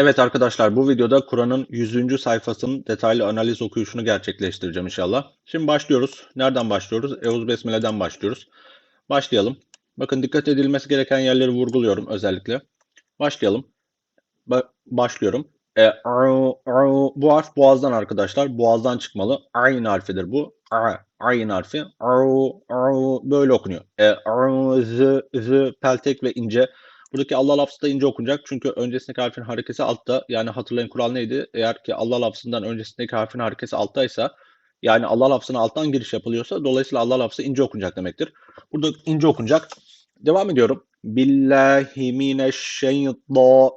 Evet arkadaşlar bu videoda Kur'an'ın 100. sayfasının detaylı analiz okuyuşunu gerçekleştireceğim inşallah. Şimdi başlıyoruz. Nereden başlıyoruz? Eûzü Besmele'den başlıyoruz. Başlayalım. Bakın dikkat edilmesi gereken yerleri vurguluyorum özellikle. Başlayalım. Ba- başlıyorum. E, bu harf boğazdan arkadaşlar. Boğazdan çıkmalı. Ayn harfidir bu. A, ayn harfi. Böyle okunuyor. E, z, z, peltek ve ince. Buradaki Allah lafzı da ince okunacak. Çünkü öncesindeki harfin harekesi altta. Yani hatırlayın kural neydi? Eğer ki Allah lafzından öncesindeki harfin harekesi alttaysa yani Allah lafzına alttan giriş yapılıyorsa dolayısıyla Allah lafzı ince okunacak demektir. Burada ince okunacak. Devam ediyorum. Billahi mineşşeytan.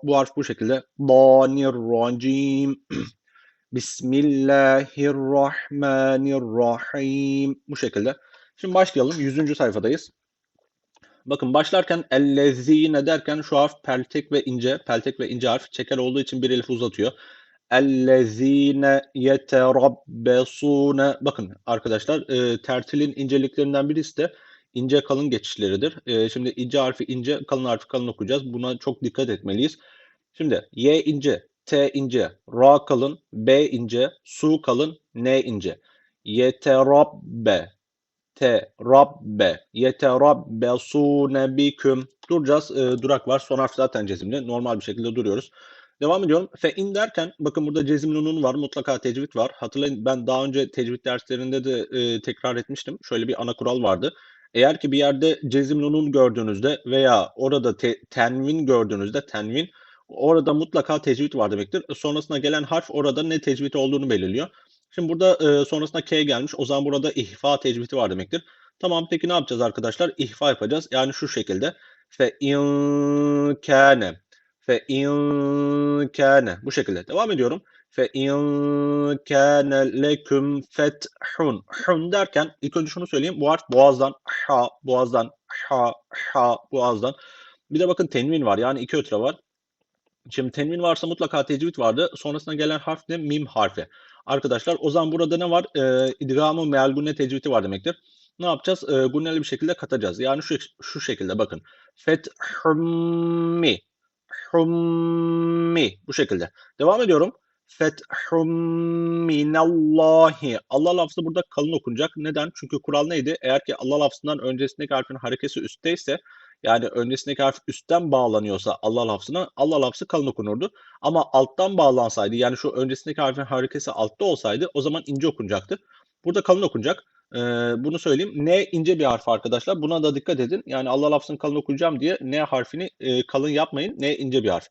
Bu harf bu şekilde. Danirracim. Bismillahirrahmanirrahim. Bu şekilde. Şimdi başlayalım. 100. sayfadayız. Bakın başlarken ellezine derken şu harf peltek ve ince. Peltek ve ince harf çeker olduğu için bir elif uzatıyor. Ellezine yeterabbesune. Bakın arkadaşlar e, tertilin inceliklerinden birisi de ince kalın geçişleridir. E, şimdi ince harfi ince, kalın harfi kalın okuyacağız. Buna çok dikkat etmeliyiz. Şimdi Y ince, T ince, Ra kalın, B ince, Su kalın, N ince. Yeterabbe, T, Rabbe, Yeterabbesune biküm. Duracağız. E, durak var. Son harf zaten cezimli. Normal bir şekilde duruyoruz. Devam ediyorum. Fe in derken bakın burada cezimli nun var. Mutlaka tecvid var. Hatırlayın ben daha önce tecvid derslerinde de e, tekrar etmiştim. Şöyle bir ana kural vardı. Eğer ki bir yerde cezimli nun gördüğünüzde veya orada te, tenvin gördüğünüzde tenvin orada mutlaka tecvid var demektir. Sonrasına gelen harf orada ne tecvid olduğunu belirliyor. Şimdi burada e, sonrasında K gelmiş. O zaman burada ihfa tecvidi var demektir. Tamam peki ne yapacağız arkadaşlar? İhfa yapacağız. Yani şu şekilde. Fe in kâne. Fe in kâne. Bu şekilde. Devam ediyorum. Fe in kâne leküm fethun. Hun derken ilk önce şunu söyleyeyim. Bu harf boğazdan ha, boğazdan ha, ha, boğazdan. Bir de bakın tenvin var. Yani iki ötre var. Şimdi tenvin varsa mutlaka tecvid vardı. Sonrasına gelen harf ne? Mim harfi. Arkadaşlar o zaman burada ne var? E, idgamı meal gunne tecvidi var demektir. Ne yapacağız? E, gunneli bir şekilde katacağız. Yani şu, şu şekilde bakın. Fethummi. Hummi. Bu şekilde. Devam ediyorum. Fethum minallahi. Allah lafzı burada kalın okunacak. Neden? Çünkü kural neydi? Eğer ki Allah lafzından öncesindeki harfin harekesi üstteyse yani öncesindeki harf üstten bağlanıyorsa Allah lafzına Allah lafzı kalın okunurdu. Ama alttan bağlansaydı yani şu öncesindeki harfin harekesi altta olsaydı o zaman ince okunacaktı. Burada kalın okunacak. Ee, bunu söyleyeyim. N ince bir harf arkadaşlar. Buna da dikkat edin. Yani Allah lafzını kalın okuyacağım diye N harfini e, kalın yapmayın. N ince bir harf.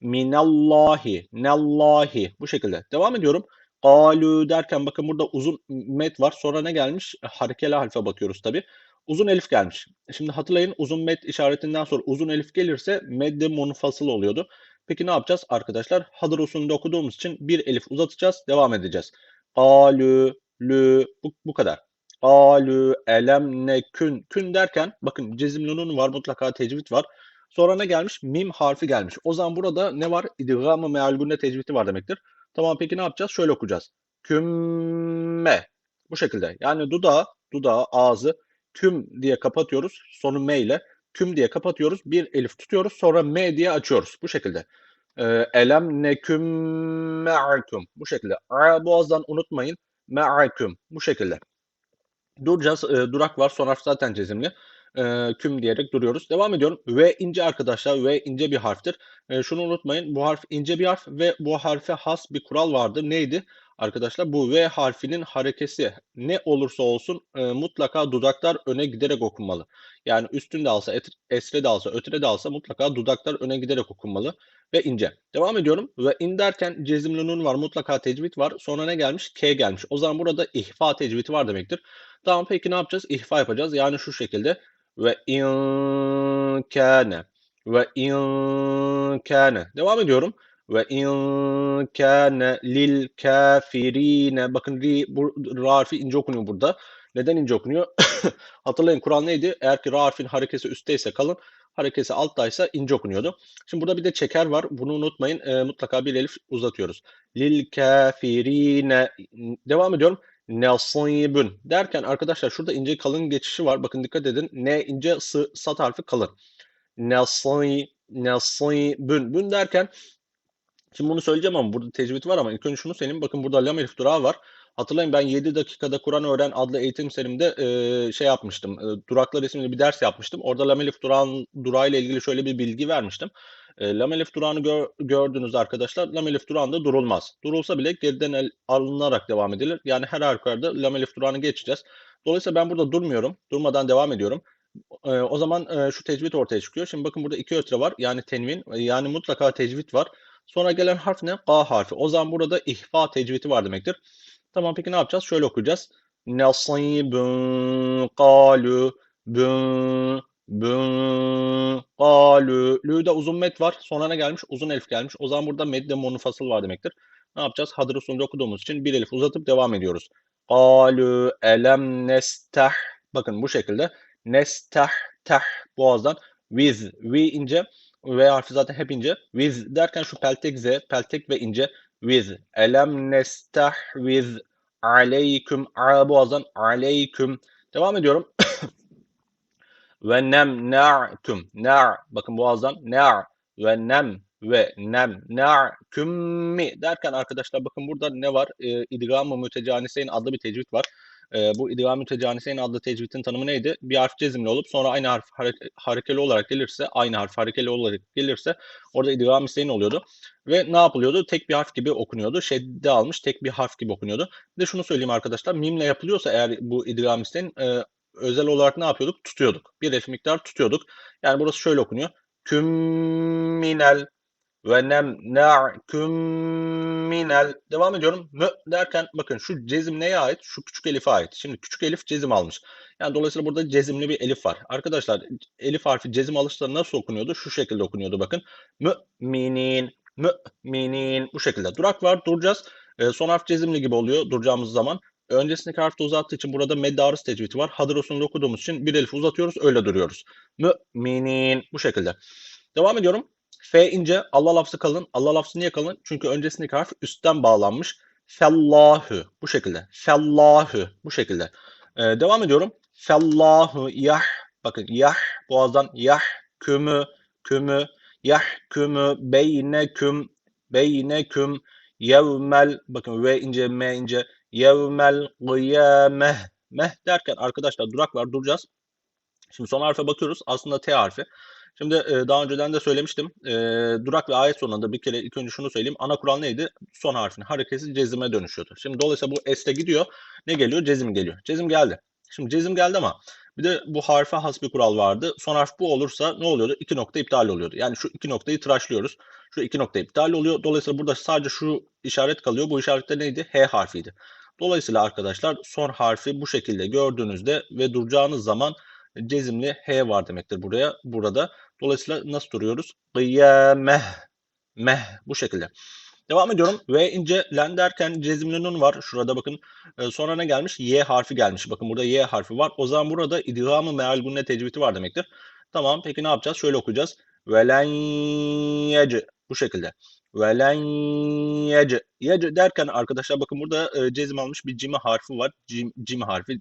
Minallahi, nallahi. Bu şekilde. Devam ediyorum. Galu derken bakın burada uzun met var. Sonra ne gelmiş? Harekeli harfe bakıyoruz tabi. Uzun elif gelmiş. Şimdi hatırlayın uzun met işaretinden sonra uzun elif gelirse medde munfasıl oluyordu. Peki ne yapacağız arkadaşlar? Hadır usulünde okuduğumuz için bir elif uzatacağız. Devam edeceğiz. Galu, lü, bu, bu kadar. Galu, elem, ne, kün. Kün derken bakın cezimli nun var mutlaka tecvid var. Sonra ne gelmiş? Mim harfi gelmiş. O zaman burada ne var? İdgamı meal gunne tecvidi var demektir. Tamam peki ne yapacağız? Şöyle okuyacağız. Kümme. Bu şekilde. Yani dudağı, dudağı, ağzı küm diye kapatıyoruz. Sonu m ile. Küm diye kapatıyoruz. Bir elif tutuyoruz. Sonra m diye açıyoruz. Bu şekilde. Ee, elem neküm me'akum. Bu şekilde. A boğazdan unutmayın. Me'akum. Bu şekilde. Duracağız. E, durak var. Son harf zaten cezimli. E, küm diyerek duruyoruz. Devam ediyorum. V ince arkadaşlar. V ince bir harftir. E, şunu unutmayın. Bu harf ince bir harf ve bu harfe has bir kural vardır. Neydi? Arkadaşlar bu V harfinin harekesi ne olursa olsun e, mutlaka dudaklar öne giderek okunmalı. Yani üstünde alsa, esre de alsa, ötre de alsa mutlaka dudaklar öne giderek okunmalı ve ince. Devam ediyorum. Ve in derken cezimli nun var, mutlaka tecvid var. Sonra ne gelmiş? K gelmiş. O zaman burada ihfa tecvidi var demektir. Tamam peki ne yapacağız? İhfa yapacağız. Yani şu şekilde. Ve in kâne. Ve in kâne. Devam ediyorum. Ve in kâne lil kafirine. Bakın ri, bu ra harfi ince okunuyor burada. Neden ince okunuyor? Hatırlayın Kur'an neydi? Eğer ki ra harfin harekesi üstteyse kalın, harekesi alttaysa ince okunuyordu. Şimdi burada bir de çeker var. Bunu unutmayın. E, mutlaka bir elif uzatıyoruz. Lil kafirine. Devam ediyorum. Nasibun derken arkadaşlar şurada ince kalın geçişi var. Bakın dikkat edin. Ne ince sı, sat harfi kalın. Nasi, nasibun. Bun derken Şimdi bunu söyleyeceğim ama burada tecvid var ama ilk önce şunu söyleyeyim. Bakın burada lam elif durağı var. Hatırlayın ben 7 dakikada Kur'an öğren adlı eğitim serimde e, şey yapmıştım. E, duraklar isimli bir ders yapmıştım. Orada lam elif durağın, durağı ile ilgili şöyle bir bilgi vermiştim. E, lam elif durağını gör, gördünüz arkadaşlar. Lam elif durağında durulmaz. Durulsa bile geriden el, alınarak devam edilir. Yani her halükarda lam elif durağını geçeceğiz. Dolayısıyla ben burada durmuyorum. Durmadan devam ediyorum. E, o zaman e, şu tecvid ortaya çıkıyor. Şimdi bakın burada iki ötre var. Yani tenvin. e, Yani mutlaka tecvid var. Sonra gelen harf ne? K harfi. O zaman burada ihfa tecvidi var demektir. Tamam peki ne yapacağız? Şöyle okuyacağız. Nasibun kalu bun bun kalu. Lü'de uzun met var. Sonra ne gelmiş? Uzun elif gelmiş. O zaman burada medde munfasıl var demektir. Ne yapacağız? Hadır usulünde okuduğumuz için bir elif uzatıp devam ediyoruz. Kalu elem nestah. Bakın bu şekilde. Nestah tah boğazdan. With. We ince. V harfi zaten hep ince. With derken şu peltek z, peltek ve ince. With. Elem nestah with aleyküm. A boğazdan aleyküm. Devam ediyorum. ve nem na'tum. Na. Bakın boğazdan na. Ve nem ve nem na'kümmi derken arkadaşlar bakın burada ne var? Ee, İdgam-ı Mütecaniseyn adlı bir tecvid var. Ee, bu İdgam-ı Mütecaniseyn adlı tecvidin tanımı neydi? Bir harf cezimli olup sonra aynı harf hare- harekeli olarak gelirse, aynı harf harekeli olarak gelirse orada idgam isteğin oluyordu. Ve ne yapılıyordu? Tek bir harf gibi okunuyordu. Şedde almış tek bir harf gibi okunuyordu. Bir de şunu söyleyeyim arkadaşlar. Mimle yapılıyorsa eğer bu idgam isteğin e, özel olarak ne yapıyorduk? Tutuyorduk. Bir elif miktar tutuyorduk. Yani burası şöyle okunuyor. Kümminel ve nemna'küm minel. Devam ediyorum. Mü derken bakın şu cezim neye ait? Şu küçük elife ait. Şimdi küçük elif cezim almış. Yani dolayısıyla burada cezimli bir elif var. Arkadaşlar elif harfi cezim alırsa nasıl okunuyordu? Şu şekilde okunuyordu bakın. Mü'minin, mü'minin bu şekilde. Durak var duracağız. E, son harf cezimli gibi oluyor duracağımız zaman. Öncesindeki harfi de uzattığı için burada meddarız tecvidi var. Hadır usulünde okuduğumuz için bir elif uzatıyoruz öyle duruyoruz. Mü'minin bu şekilde. Devam ediyorum. F ince, Allah lafzı kalın. Allah lafzı niye kalın? Çünkü öncesindeki harf üstten bağlanmış. Fellahu bu şekilde. Fellahu bu şekilde. Ee, devam ediyorum. Fellahu yah. Bakın yah boğazdan yah kümü kümü yah kümü beyneküm beyneküm yevmel bakın v ince m ince yevmel kıyameh meh derken arkadaşlar durak var duracağız. Şimdi son harfe bakıyoruz. Aslında T harfi. Şimdi e, daha önceden de söylemiştim. E, durak ve ayet sonunda bir kere ilk önce şunu söyleyeyim. Ana kural neydi? Son harfin harekesi cezime dönüşüyordu. Şimdi dolayısıyla bu S'te gidiyor. Ne geliyor? Cezim geliyor. Cezim geldi. Şimdi cezim geldi ama bir de bu harfe has bir kural vardı. Son harf bu olursa ne oluyordu? İki nokta iptal oluyordu. Yani şu iki noktayı tıraşlıyoruz. Şu iki nokta iptal oluyor. Dolayısıyla burada sadece şu işaret kalıyor. Bu işarette neydi? H harfiydi. Dolayısıyla arkadaşlar son harfi bu şekilde gördüğünüzde ve duracağınız zaman cezimli H var demektir buraya burada. Dolayısıyla nasıl duruyoruz? Kıyameh. Meh. Bu şekilde. Devam ediyorum. V ince len derken cezimli nun var. Şurada bakın. Ee, sonra ne gelmiş? Y harfi gelmiş. Bakın burada Y harfi var. O zaman burada idgamı meal gunne tecvidi var demektir. Tamam. Peki ne yapacağız? Şöyle okuyacağız. Velen yece. Bu şekilde. Velen yece. Yece derken arkadaşlar bakın burada e, cezim almış bir cime harfi var. Cim, cim harfi.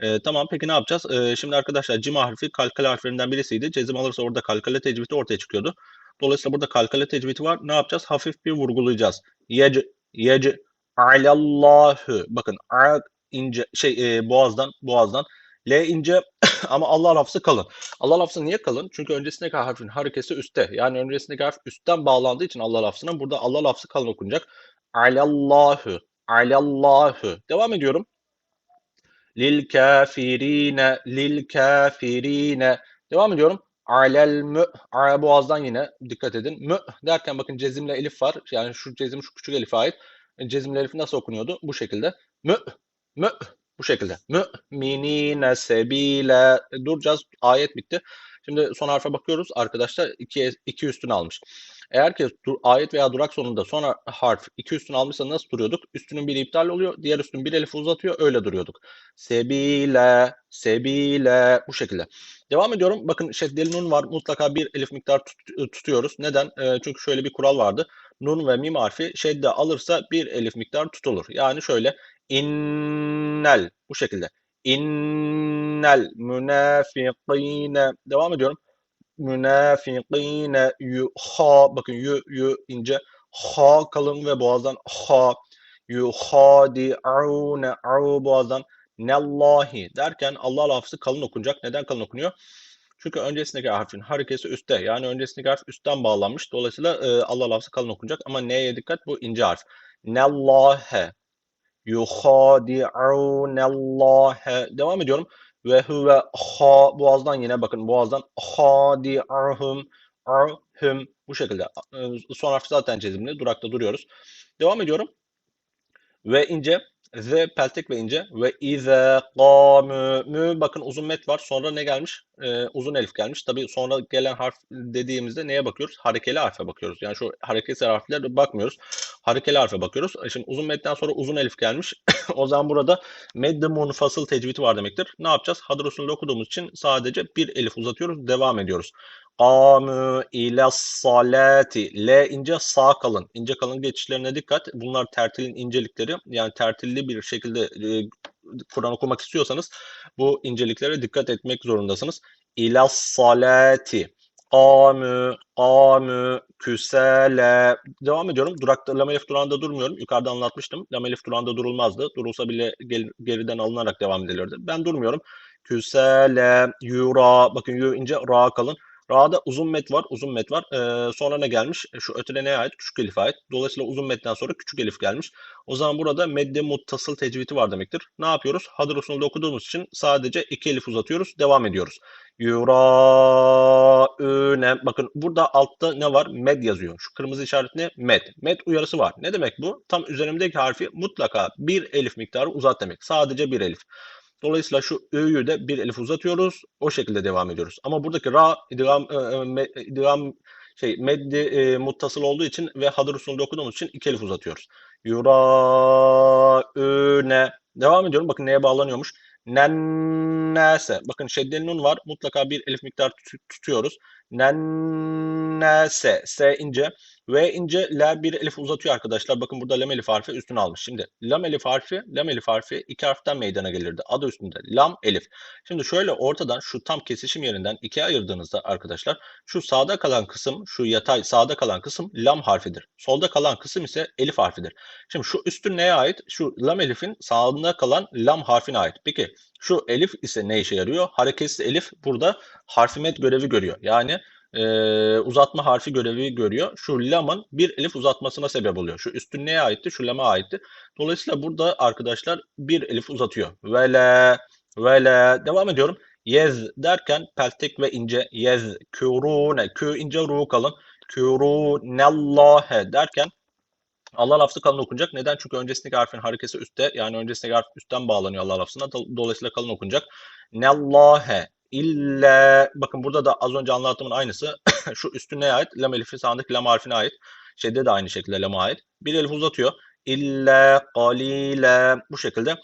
E, tamam peki ne yapacağız? E, şimdi arkadaşlar cim harfi kalkale harflerinden birisiydi. Cezim alırsa orada kalkale tecvidi ortaya çıkıyordu. Dolayısıyla burada kalkale tecvidi var. Ne yapacağız? Hafif bir vurgulayacağız. Yec, yec, alallahu. Bakın a ince şey e, boğazdan boğazdan. L ince ama Allah lafzı kalın. Allah lafzı niye kalın? Çünkü öncesindeki harfin harekesi üstte. Yani öncesindeki harf üstten bağlandığı için Allah lafzına burada Allah lafzı kalın okunacak. Alallahu. Alallahu. Devam ediyorum. Lil kafirine, lil kafirine. Devam ediyorum. Alel mü, boğazdan yine dikkat edin. Mü derken bakın cezimle elif var. Yani şu cezim şu küçük elife ait. Cezimle elif nasıl okunuyordu? Bu şekilde. Mü, mü bu şekilde. Mü'minine sebile. Duracağız. Ayet bitti. Şimdi son harfe bakıyoruz. Arkadaşlar iki, iki üstünü almış. Eğer ki ayet veya durak sonunda son harf iki üstün almışsa nasıl duruyorduk? Üstünün biri iptal oluyor. Diğer üstün bir elif uzatıyor. Öyle duruyorduk. Sebile, sebile bu şekilde. Devam ediyorum. Bakın şeddeli nun var. Mutlaka bir elif miktar tut, tutuyoruz. Neden? E, çünkü şöyle bir kural vardı. Nun ve mim harfi şedde alırsa bir elif miktar tutulur. Yani şöyle innel bu şekilde. İnnel münafikine devam ediyorum. Münafikine yuha bakın yu yu ince ha kalın ve boğazdan ha yuhadi'une au boğazdan nellahi derken Allah lafzı kalın okunacak. Neden kalın okunuyor? Çünkü öncesindeki harfin harekesi üstte. Yani öncesindeki harf üstten bağlanmış. Dolayısıyla e, Allah lafzı kalın okunacak. Ama neye dikkat? Bu ince harf. Nellahe yuhadi'unellâhe devam ediyorum. Ve huve ha boğazdan yine bakın boğazdan hadi'ahum arhum bu şekilde. Son harf zaten çizimli. Durakta duruyoruz. Devam ediyorum. Ve ince Z peltek ve ince ize qamü mü bakın uzun met var. Sonra ne gelmiş? Ee, uzun elif gelmiş. Tabii sonra gelen harf dediğimizde neye bakıyoruz? Harekeli harfe bakıyoruz. Yani şu hareketsel harflere bakmıyoruz. Harekeli harfe bakıyoruz. Şimdi uzun metten sonra uzun elif gelmiş. o zaman burada medde munfasıl tecvidi var demektir. Ne yapacağız? Hadır usulü okuduğumuz için sadece bir elif uzatıyoruz. Devam ediyoruz. Kamü ile salati. L ince sağ kalın. İnce kalın geçişlerine dikkat. Bunlar tertilin incelikleri. Yani tertilli bir şekilde e, Kur'an okumak istiyorsanız bu inceliklere dikkat etmek zorundasınız. İle salati. Kamü, kamü, küsele. Devam ediyorum. Durakta lam elif durağında durmuyorum. Yukarıda anlatmıştım. Lam elif durağında durulmazdı. Durulsa bile gel, geriden alınarak devam edilirdi. Ben durmuyorum. Küsele, yura. Bakın yu ince ra kalın. Ra'da uzun met var, uzun met var. Ee, sonra ne gelmiş? E, şu ötede neye ait? Küçük elif ait. Dolayısıyla uzun metten sonra küçük elif gelmiş. O zaman burada medde muttasıl tecvidi var demektir. Ne yapıyoruz? Hadır usulünde okuduğumuz için sadece iki elif uzatıyoruz. Devam ediyoruz. Yuraüne. Bakın burada altta ne var? Med yazıyor. Şu kırmızı işaret ne? Med. Med uyarısı var. Ne demek bu? Tam üzerimdeki harfi mutlaka bir elif miktarı uzat demek. Sadece bir elif. Dolayısıyla şu ö'yü de bir elif uzatıyoruz. O şekilde devam ediyoruz. Ama buradaki ra idgam, e, e idgam şey meddi e, muttasıl olduğu için ve hadır usulünde okuduğumuz için iki elif uzatıyoruz. Yuraüne. Devam ediyorum. Bakın neye bağlanıyormuş. Nennese. Bakın şeddeli nun var. Mutlaka bir elif miktar tutuyoruz. Nennese. S ince. V ince L bir elif uzatıyor arkadaşlar. Bakın burada lam elif harfi üstüne almış. Şimdi lam elif harfi, lam elif harfi iki harften meydana gelirdi. Adı üstünde lam elif. Şimdi şöyle ortadan şu tam kesişim yerinden ikiye ayırdığınızda arkadaşlar şu sağda kalan kısım, şu yatay sağda kalan kısım lam harfidir. Solda kalan kısım ise elif harfidir. Şimdi şu üstün neye ait? Şu lam elifin sağında kalan lam harfine ait. Peki şu elif ise ne işe yarıyor? Hareketsiz elif burada harfimet görevi görüyor. Yani e, uzatma harfi görevi görüyor. Şu lamın bir elif uzatmasına sebep oluyor. Şu üstün neye aitti? Şu lama aitti. Dolayısıyla burada arkadaşlar bir elif uzatıyor. Vele, vele. Devam ediyorum. Yez derken peltek ve ince yez kürune kü ince ru kalın kürunellâhe derken Allah lafzı kalın okunacak. Neden? Çünkü öncesindeki harfin harekesi üstte. Yani öncesindeki harf üstten bağlanıyor Allah lafzına. Dolayısıyla kalın okunacak. Nellâhe illa bakın burada da az önce anlattığımın aynısı. Şu üstüne ait? Lam elifi sağındaki lam harfine ait. Şeyde de aynı şekilde lama ait. Bir elif uzatıyor. İlla qalile bu şekilde.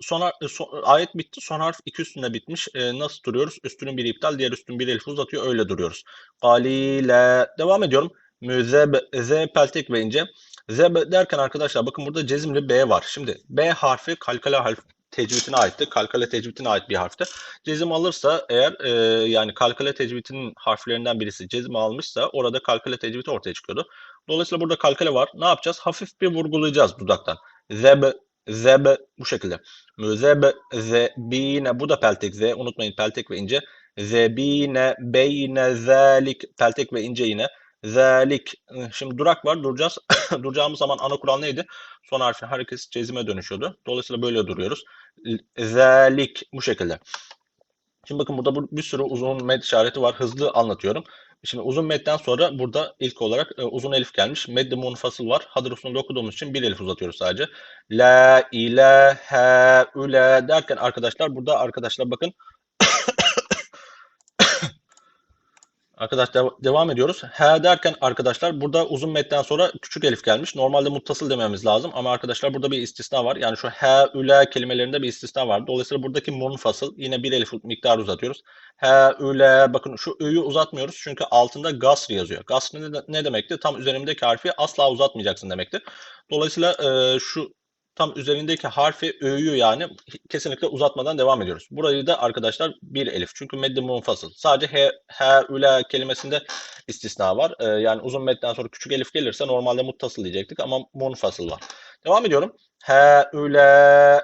Son, son, ayet bitti. Son harf iki üstünde bitmiş. E, nasıl duruyoruz? Üstünün biri iptal, diğer üstün bir elif uzatıyor. Öyle duruyoruz. Qalile. Devam ediyorum. Müzeb, z peltek ve ince. Zeb derken arkadaşlar bakın burada cezimli B var. Şimdi B harfi kalkale harf tecvidine aitti. Kalkale tecvidine ait bir harfti. Cezim alırsa eğer e, yani kalkale tecvidinin harflerinden birisi cezim almışsa orada kalkale tecvidi ortaya çıkıyordu. Dolayısıyla burada kalkale var. Ne yapacağız? Hafif bir vurgulayacağız dudaktan. Zeb, zeb bu şekilde. Müzeb, zebine bu da peltek z. Unutmayın peltek ve ince. Zebine, beyne, zalik peltek ve ince yine. Zelik. Şimdi durak var. Duracağız. Duracağımız zaman ana kural neydi? Son harfin harekesi cezime dönüşüyordu. Dolayısıyla böyle duruyoruz. Zelik bu şekilde. Şimdi bakın burada bir sürü uzun med işareti var. Hızlı anlatıyorum. Şimdi uzun medden sonra burada ilk olarak e, uzun elif gelmiş. Medde munfasıl var. Hadır usulünde okuduğumuz için bir elif uzatıyoruz sadece. La ilahe üle derken arkadaşlar burada arkadaşlar bakın Arkadaşlar devam ediyoruz. He derken arkadaşlar burada uzun metten sonra küçük elif gelmiş. Normalde muttasıl dememiz lazım ama arkadaşlar burada bir istisna var. Yani şu he, üle kelimelerinde bir istisna var. Dolayısıyla buradaki munfasıl yine bir elif miktarı uzatıyoruz. He, üle bakın şu ü'yü uzatmıyoruz çünkü altında gasr yazıyor. Gasr ne, ne demekti? Tam üzerimdeki harfi asla uzatmayacaksın demektir. Dolayısıyla e, şu tam üzerindeki harfi ö'yü yani kesinlikle uzatmadan devam ediyoruz. Burayı da arkadaşlar bir elif. Çünkü meddi munfasıl. Sadece he, he, üle kelimesinde istisna var. Ee, yani uzun medden sonra küçük elif gelirse normalde muttasıl diyecektik ama munfasıl var. Devam ediyorum. He, üle,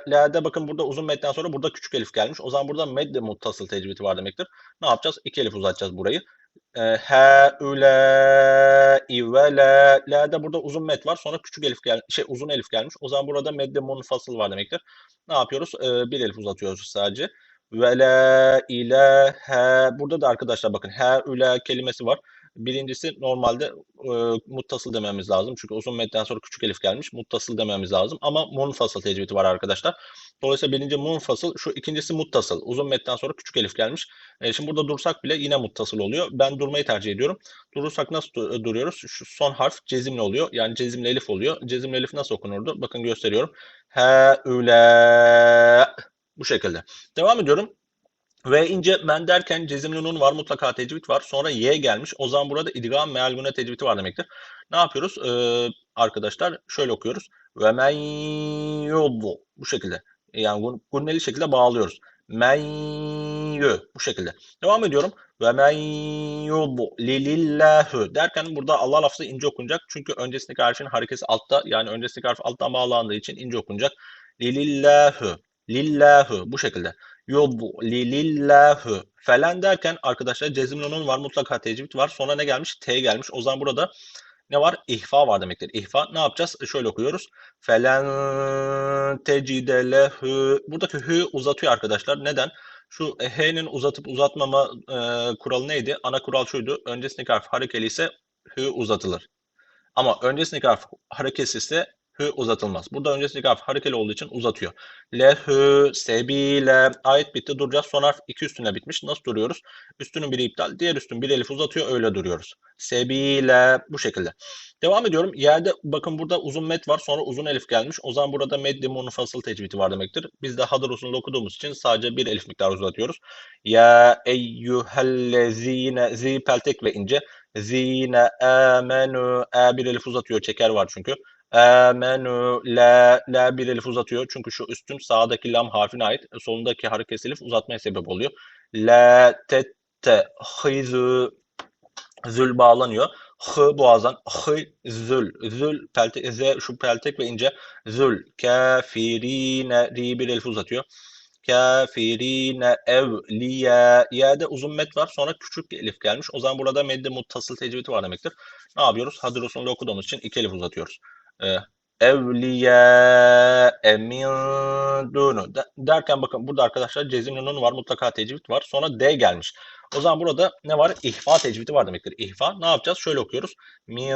la'de bakın burada uzun medden sonra burada küçük elif gelmiş. O zaman burada meddi muttasıl tecvidi var demektir. Ne yapacağız? İki elif uzatacağız burayı. E, he, üle, ve la. La'da burada uzun met var. Sonra küçük elif gel şey uzun elif gelmiş. O zaman burada medde munfasıl var demektir. Ne yapıyoruz? E, bir elif uzatıyoruz sadece. Ve la ilahe. Burada da arkadaşlar bakın he, üle kelimesi var. Birincisi normalde e, muttasıl dememiz lazım. Çünkü uzun metten sonra küçük elif gelmiş. Muttasıl dememiz lazım. Ama munfasıl tecvidi var arkadaşlar. Dolayısıyla birinci munfasıl. Şu ikincisi muttasıl. Uzun metten sonra küçük elif gelmiş. E, şimdi burada dursak bile yine muttasıl oluyor. Ben durmayı tercih ediyorum. Durursak nasıl du- duruyoruz? Şu son harf cezimli oluyor. Yani cezimli elif oluyor. Cezimli elif nasıl okunurdu? Bakın gösteriyorum. He, üle. Bu şekilde. Devam ediyorum. Ve ince men derken cezimli nun var mutlaka tecvid var. Sonra y gelmiş. O zaman burada idgam meal güne tecvidi var demektir. Ne yapıyoruz? Ee, arkadaşlar şöyle okuyoruz. Ve men yuddu. Bu şekilde. Yani gunneli şekilde bağlıyoruz. Men yü. Bu şekilde. Devam ediyorum. Ve men yuddu lilillahu derken burada Allah lafzı ince okunacak. Çünkü öncesindeki harfin harekesi altta. Yani öncesindeki harf alttan bağlandığı için ince okunacak. Lilillahu. Lillahu. Bu şekilde yudlilillahu falan derken arkadaşlar cezimlunun var mutlaka tecvid var. Sonra ne gelmiş? T gelmiş. O zaman burada ne var? İhfa var demektir. İhfa ne yapacağız? Şöyle okuyoruz. Felen tecide lehu. Buradaki hü uzatıyor arkadaşlar. Neden? Şu h'nin uzatıp uzatmama e, kuralı neydi? Ana kural şuydu. Öncesindeki harf harekeli ise hü uzatılır. Ama öncesindeki harf hareketsiz ise hü uzatılmaz. Burada öncesindeki harf harekeli olduğu için uzatıyor. Lehü, sebile, ayet bitti duracağız. Son harf iki üstüne bitmiş. Nasıl duruyoruz? Üstünün biri iptal, diğer üstün bir elif uzatıyor. Öyle duruyoruz. Sebile bu şekilde. Devam ediyorum. Yerde bakın burada uzun met var. Sonra uzun elif gelmiş. O zaman burada meddi munfasıl tecvidi var demektir. Biz de hadır usulünde okuduğumuz için sadece bir elif miktarı uzatıyoruz. Ya eyyühellezine zi peltek ve ince. Zine amenu. E bir elif uzatıyor. Çeker var çünkü. Amenu la la bir elif uzatıyor. Çünkü şu üstün sağdaki lam harfine ait. Solundaki hareket elif uzatmaya sebep oluyor. La tette hizü zül bağlanıyor. Hı boğazdan hı zül zül pelte z şu peltek ve ince zül kafirine ri bir elif uzatıyor. Kafirine evliya ya da uzun met var sonra küçük elif gelmiş. O zaman burada medde muttasıl tecvidi var demektir. Ne yapıyoruz? Hadır usulünde okuduğumuz için iki elif uzatıyoruz. Ee, evliya emin dunu derken bakın burada arkadaşlar cezimli nun var mutlaka tecvid var sonra d gelmiş. O zaman burada ne var? İhfa tecvidi var demektir. İhfa ne yapacağız? Şöyle okuyoruz. Min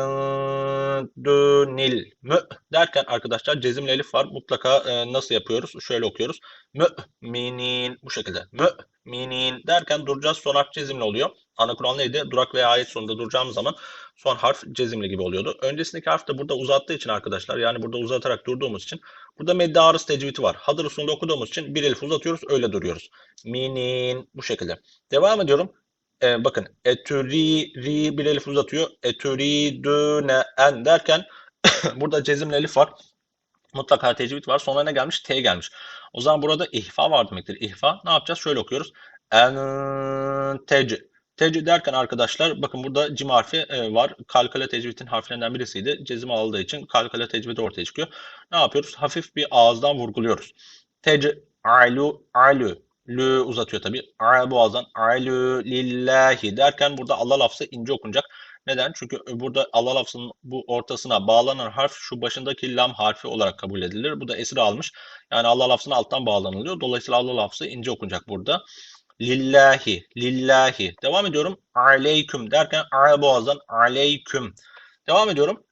dunil mü derken arkadaşlar cezimli elif var. Mutlaka e, nasıl yapıyoruz? Şöyle okuyoruz. Mü'minin bu şekilde. Mü'minin derken duracağız. Son harf cezimli oluyor. Ana kural neydi? Durak veya ayet sonunda duracağımız zaman son harf cezimli gibi oluyordu. Öncesindeki harf de burada uzattığı için arkadaşlar yani burada uzatarak durduğumuz için burada medde arız tecvidi var. Hadır usulünde okuduğumuz için bir elif uzatıyoruz öyle duruyoruz. Minin bu şekilde. Devam ediyorum. Ee, bakın etüri ri bir elif uzatıyor. Etüri döne en derken burada cezimli elif var. Mutlaka tecvid var. Sonra ne gelmiş? T gelmiş. O zaman burada ihfa var demektir. İhfa ne yapacağız? Şöyle okuyoruz. En tec Tecvid derken arkadaşlar bakın burada cim harfi e, var. Kalkale tecvidin harflerinden birisiydi. Cezim aldığı için kalkale tecvidi ortaya çıkıyor. Ne yapıyoruz? Hafif bir ağızdan vurguluyoruz. Tec alu alu lü uzatıyor tabi. A boğazdan alu lillahi derken burada Allah lafzı ince okunacak. Neden? Çünkü burada Allah lafzının bu ortasına bağlanan harf şu başındaki lam harfi olarak kabul edilir. Bu da esir almış. Yani Allah lafzına alttan bağlanılıyor. Dolayısıyla Allah lafzı ince okunacak burada. Lillahi, lillahi. Devam ediyorum. Aleyküm derken a boğazdan aleyküm. Devam ediyorum.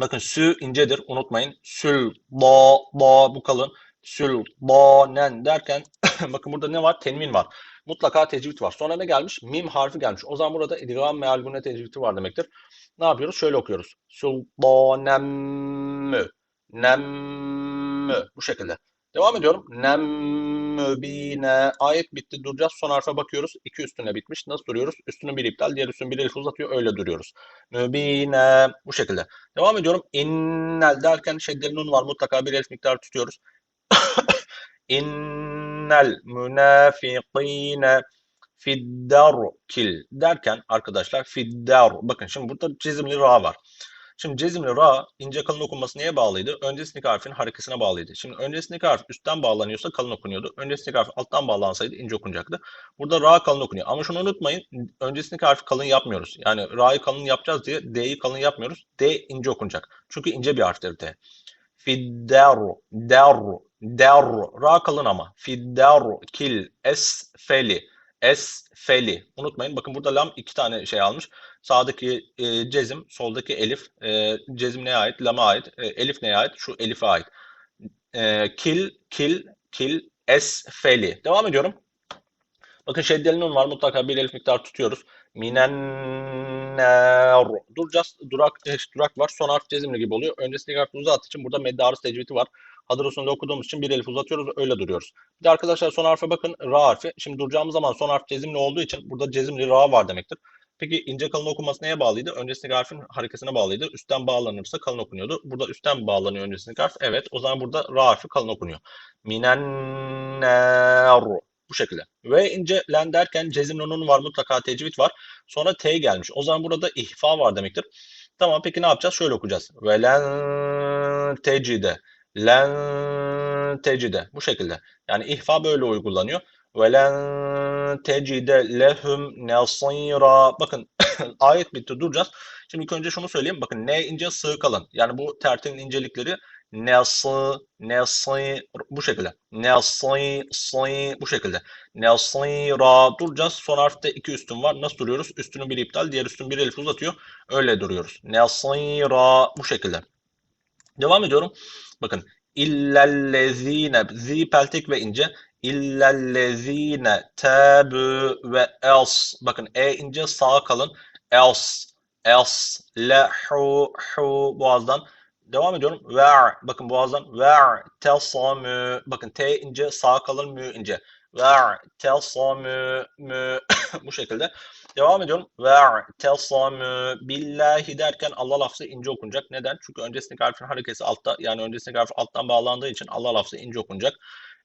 Bakın sü incedir unutmayın. Sül, da, da bu kalın. Sül, da, nen derken bakın burada ne var? Tenvin var. Mutlaka tecvid var. Sonra ne gelmiş? Mim harfi gelmiş. O zaman burada idgam meal güne tecvidi var demektir. Ne yapıyoruz? Şöyle okuyoruz. Sultanemmü. Nemmü. Bu şekilde. Devam ediyorum. Nem mübine. Ayet bitti. Duracağız. Son harfe bakıyoruz. İki üstüne bitmiş. Nasıl duruyoruz? Üstünün bir iptal. Diğer üstünün bir elif uzatıyor. Öyle duruyoruz. Mübine. Bu şekilde. Devam ediyorum. İnnel derken şeddeli nun var. Mutlaka bir elif miktarı tutuyoruz. İnnel münafikine fiddarkil derken arkadaşlar fiddar. Bakın şimdi burada cezimli ra var. Şimdi cezimli ra ince kalın okunması neye bağlıydı? Öncesindeki harfin harekesine bağlıydı. Şimdi öncesindeki harf üstten bağlanıyorsa kalın okunuyordu. Öncesindeki harf alttan bağlansaydı ince okunacaktı. Burada ra kalın okunuyor. Ama şunu unutmayın. Öncesindeki harfi kalın yapmıyoruz. Yani ra'yı kalın yapacağız diye d'yi kalın yapmıyoruz. D ince okunacak. Çünkü ince bir harftir D. Fiddaru, daru, daru. Ra kalın ama. Fiddaru, kil, esfeli, esfeli. Unutmayın. Bakın burada lam iki tane şey almış. Sağdaki e, cezim, soldaki elif. E, cezim neye ait? Lama ait. E, elif neye ait? Şu elife ait. E, kil, kil, kil, esfeli. Devam ediyorum. Bakın şeddeli nun var. Mutlaka bir elif miktar tutuyoruz. Minen nar. Duracağız. Durak, durak var. Son harf cezimli gibi oluyor. Öncesindeki harf uzattığı için burada medde arız tecvidi var. Hadır usulünde okuduğumuz için bir elif uzatıyoruz. Öyle duruyoruz. Bir de arkadaşlar son harfe bakın. Ra harfi. Şimdi duracağımız zaman son harf cezimli olduğu için burada cezimli ra var demektir. Peki ince kalın okunması neye bağlıydı? Öncesindeki harfin harekesine bağlıydı. Üstten bağlanırsa kalın okunuyordu. Burada üstten bağlanıyor öncesindeki harf. Evet. O zaman burada ra harfi kalın okunuyor. Minen nar. Bu şekilde. Ve ince len derken cezim nunun var mutlaka tecvid var. Sonra t gelmiş. O zaman burada ihfa var demektir. Tamam peki ne yapacağız? Şöyle okuyacağız. Ve len tecide. Len tecide. Bu şekilde. Yani ihfa böyle uygulanıyor. Ve len tecide lehum nasira. Bakın ayet bitti duracağız. Şimdi ilk önce şunu söyleyeyim. Bakın ne ince sığ kalın. Yani bu tertibin incelikleri Nası, nası bu şekilde. Nası, sı bu şekilde. Nasira duracağız. Son harfte iki üstün var. Nasıl duruyoruz? Üstünün bir iptal, diğer üstün bir elif uzatıyor. Öyle duruyoruz. Nasira bu şekilde. Devam ediyorum. Bakın illellezine zi peltek ve ince illellezine tabu ve else bakın e ince sağa kalın else else lehu hu boğazdan Devam ediyorum. Ver. Bakın boğazdan ver. Telsamü. Bakın T ince sağ kalın mü ince. Ver. Telsamü mü. Bu şekilde. Devam ediyorum. Ver. Telsamü. Billahi derken Allah lafzı ince okunacak. Neden? Çünkü öncesindeki harfin harekesi altta. Yani öncesindeki harf alttan bağlandığı için Allah lafzı ince okunacak.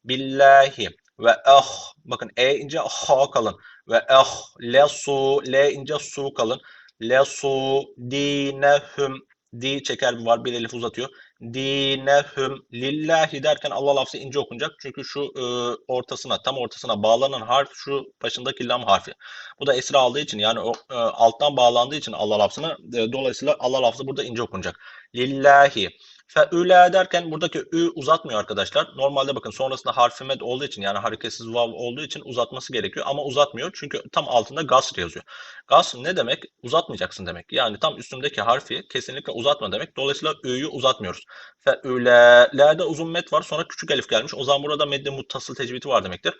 Billahi ve ah. Bakın E ince ha kalın. Ve ah. Lesu. L ince su kalın. Lesu dinehum di çeker mi var bir elif uzatıyor. Dinehum lillahi derken Allah lafzı ince okunacak. Çünkü şu e, ortasına tam ortasına bağlanan harf şu başındaki lam harfi. Bu da esra aldığı için yani o, e, alttan bağlandığı için Allah lafzına e, dolayısıyla Allah lafzı burada ince okunacak. Lillahi. Fe'üle derken buradaki ü uzatmıyor arkadaşlar. Normalde bakın sonrasında harfi med olduğu için yani hareketsiz vav olduğu için uzatması gerekiyor ama uzatmıyor. Çünkü tam altında gasr yazıyor. Gasr ne demek? Uzatmayacaksın demek. Yani tam üstündeki harfi kesinlikle uzatma demek. Dolayısıyla ü'yü uzatmıyoruz. Fe'üle. La'da uzun met var sonra küçük elif gelmiş. O zaman burada medde muttasıl tecvidi var demektir.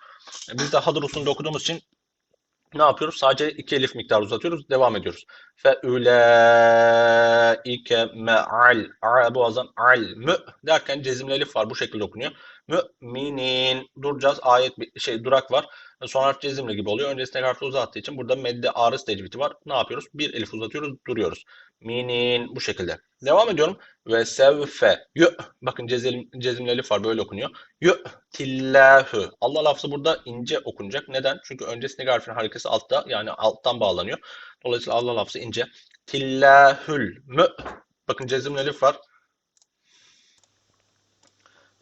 Biz de hadır usulünde okuduğumuz için ne yapıyoruz? Sadece iki elif miktarı uzatıyoruz. Devam ediyoruz. Fe ulaike me'al a boğazdan al mü derken cezimli elif var. Bu şekilde okunuyor. Müminin duracağız. Ayet şey durak var. Son harf cezimli gibi oluyor. Öncesinde harfi uzattığı için burada medde arız tecvidi var. Ne yapıyoruz? Bir elif uzatıyoruz. Duruyoruz. Minin bu şekilde. Devam ediyorum. Ve sevfe. Yü. Bakın cezim, cezimli elif var. Böyle okunuyor. Yü. Tillahü. Allah lafzı burada ince okunacak. Neden? Çünkü öncesindeki harfin harekesi altta. Yani alttan bağlanıyor. Dolayısıyla Allah lafzı ince. Tillahül. Mü. Bakın cezimli elif var.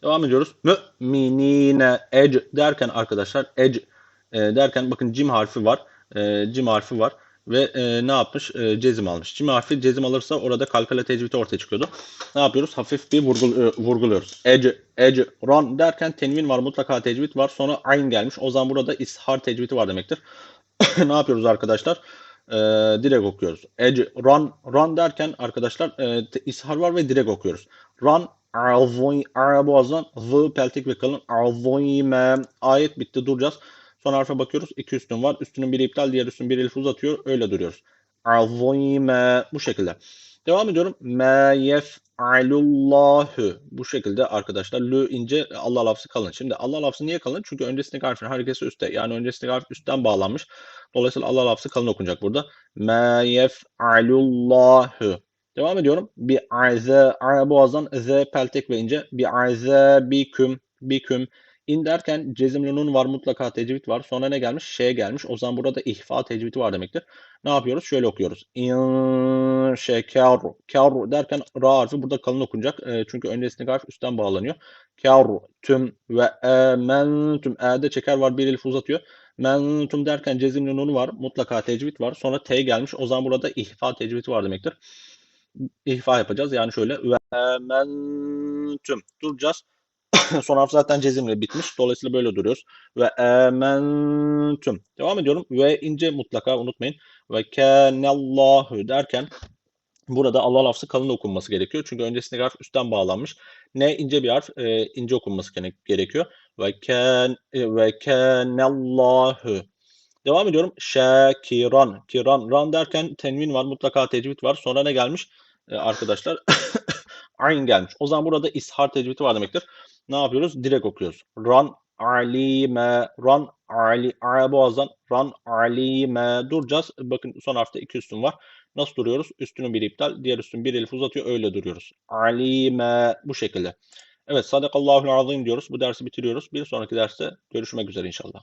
Devam ediyoruz. Müminine ec derken arkadaşlar ec e, derken bakın cim harfi var. E, cim harfi var. Ve e, ne yapmış? E, cezim almış. Cim harfi cezim alırsa orada kalkale tecvidi ortaya çıkıyordu. Ne yapıyoruz? Hafif bir vurgul, e, vurguluyoruz. Ece, ece, ron derken tenvin var mutlaka tecvid var. Sonra ayn gelmiş. O zaman burada ishar tecvidi var demektir. ne yapıyoruz arkadaşlar? E, direkt okuyoruz. Ece, ron, ron derken arkadaşlar e, ishar var ve direkt okuyoruz. Ron, Arzoy, boğazdan z peltek ve kalın. Arzoyme. Ayet bitti duracağız. Son harfe bakıyoruz. İki üstün var. Üstünün biri iptal, diğer üstün bir elif uzatıyor. Öyle duruyoruz. Arzoyme. Bu şekilde. Devam ediyorum. Yef yef'alullahu. Bu şekilde arkadaşlar lü ince Allah lafzı kalın. Şimdi Allah lafzı niye kalın? Çünkü öncesindeki harfin harekesi üstte. Yani öncesindeki harf üstten bağlanmış. Dolayısıyla Allah lafzı kalın okunacak burada. Ma yef'alullahu. Devam ediyorum. Bi aze a boğazdan z peltek ve ince. Bi aze biküm biküm. İn derken cezimli nun var mutlaka tecvid var. Sonra ne gelmiş? Şeye gelmiş. O zaman burada ihfa tecvidi var demektir. Ne yapıyoruz? Şöyle okuyoruz. İn şeker. Kar derken ra harfi burada kalın okunacak. E, çünkü öncesindeki harf üstten bağlanıyor. Kar tüm ve ementüm. E'de çeker var bir elif uzatıyor. Mentum derken cezimli nunu var. Mutlaka tecvid var. Sonra T gelmiş. O zaman burada ihfa tecvidi var demektir. İhfa yapacağız. Yani şöyle ve ementüm. Duracağız. Son harf zaten cezimle bitmiş. Dolayısıyla böyle duruyoruz. Ve ementüm. Devam ediyorum. Ve ince mutlaka unutmayın. Ve kânallahu derken burada Allah lafzı kalın okunması gerekiyor. Çünkü öncesindeki harf üstten bağlanmış. Ne ince bir harf e, ince okunması gerekiyor. Ve kân ve kânallahu. Devam ediyorum. Şakiran. Kiran. Ran derken tenvin var. Mutlaka tecvid var. Sonra ne gelmiş? Ee, arkadaşlar ayn gelmiş. O zaman burada ishar tecvidi var demektir. Ne yapıyoruz? Direkt okuyoruz. Ran alime ran ali a boğazdan ran alime duracağız. Bakın son harfte iki üstün var. Nasıl duruyoruz? Üstünün bir iptal, diğer üstün bir elif uzatıyor. Öyle duruyoruz. Alime bu şekilde. Evet, sadakallahu azim diyoruz. Bu dersi bitiriyoruz. Bir sonraki derste görüşmek üzere inşallah.